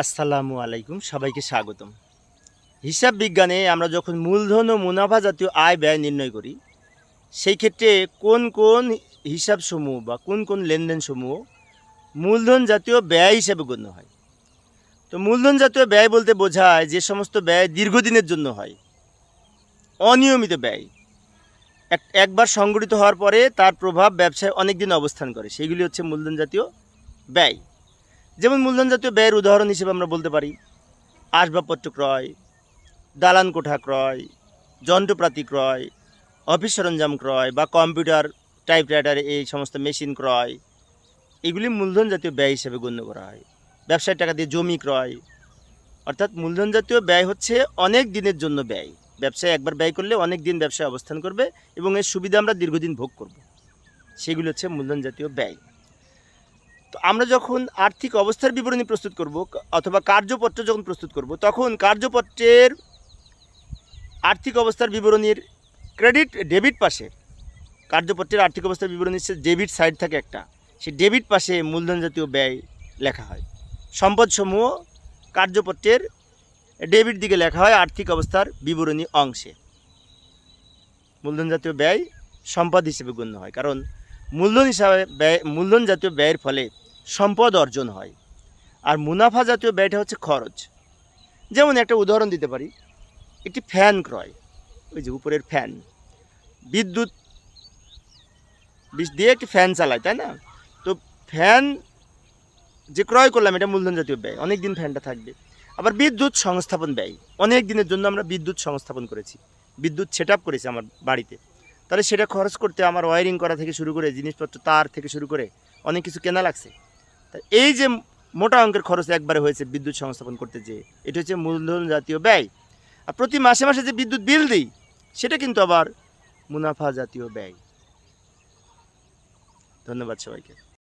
আসসালামু আলাইকুম, সবাইকে স্বাগতম। হিসাব বিজ্ঞানে আমরা যখন মূলধন ও মুনাফা জাতীয় আয় ব্যয় নির্ণয় করি, সেই ক্ষেত্রে কোন কোন হিসাবসমূহ বা কোন কোন লেনদেনসমূহ মূলধন জাতীয় ব্যয় হিসেবে গণ্য হয়? তো মূলধন জাতীয় ব্যয় বলতে বোঝায় যে সমস্ত ব্যয় দীর্ঘদিনের জন্য হয়, অনিয়মিত ব্যয়। এক, একবার সংগঠিত হওয়ার পরে তার প্রভাব ব্যবসায় অনেক দিন অবস্থান করে, সেগুলি হচ্ছে মূলধন জাতীয় ব্যয়। যেমন মূলধন জাতীয় ব্যয়ের উদাহরণ হিসেবে আমরা বলতে পারি, আসবাবপত্র ক্রয়, দালান কোঠা ক্রয়, যন্ত্রপাতি ক্রয়, অফিস সরঞ্জাম ক্রয় বা কম্পিউটার, টাইপরাইটার, এই সমস্ত মেশিন ক্রয়, এগুলি মূলধন জাতীয় ব্যয় হিসেবে গণ্য করা হয়। ব্যবসায় টাকা দিয়ে জমি ক্রয়। অর্থাৎ মূলধন জাতীয় ব্যয় হচ্ছে অনেক দিনের জন্য ব্যয়। ব্যবসায় একবার ব্যয় করলে অনেক দিন ব্যবসায় অবস্থান করবে এবং এর সুবিধা আমরা দীর্ঘদিন ভোগ করব। সেগুলি হচ্ছে মূলধন জাতীয় ব্যয়। তো আমরা যখন আর্থিক অবস্থার বিবরণী প্রস্তুত করব অথবা কার্যপত্র যখন প্রস্তুত করব, তখন কার্যপত্রের আর্থিক অবস্থার বিবরণীর ক্রেডিট ডেবিট পাশে, কার্যপত্রের আর্থিক অবস্থার বিবরণী হচ্ছে ডেবিট সাইড থাকে একটা, সে ডেবিট পাশে মূলধন জাতীয় ব্যয় লেখা হয়। সম্পদসমূহ কার্যপত্রের ডেবিট দিকে লেখা হয় আর্থিক অবস্থার বিবরণী অংশে। মূলধন জাতীয় ব্যয় সম্পদ হিসেবে গণ্য হয়, কারণ মূলধন হিসাবে ব্যয়, মূলধন জাতীয় ব্যয়ের ফলে সম্পদ অর্জন হয়। আর মুনাফা জাতীয় ব্যয়টা হচ্ছে খরচ। যেমন একটা উদাহরণ দিতে পারি। একটি ফ্যান ক্রয়, ওই যে উপরের ফ্যান। বিদ্যুৎ দিয়ে একটি ফ্যান চালায়, তাই না? তো ফ্যান যে ক্রয় করলাম এটা মূলধন জাতীয় ব্যয় অনেক দিন ফ্যানটা থাকবে। আবার বিদ্যুৎ সংস্থাপন ব্যয় অনেক দিনের জন্য আমরা বিদ্যুৎ সংস্থাপন করেছি। বিদ্যুৎ সেট আপ করেছি আমার বাড়িতে। তাহলে সেটা খরচ করতে আমার ওয়ারিং করা থেকে শুরু করে, জিনিসপত্র তার থেকে শুরু করে অনেক কিছু কেনা লাগছে। এই যে মোটা অঙ্কের খরচ একবারে হয়েছে বিদ্যুৎ সংস্থাপন করতে যে এটা হচ্ছে মূলধন জাতীয় ব্যয়। আর প্রতি মাসে মাসে যে বিদ্যুৎ বিল দিই, সেটা কিন্তু আবার মুনাফা জাতীয় ব্যয়। ধন্যবাদ সবাইকে।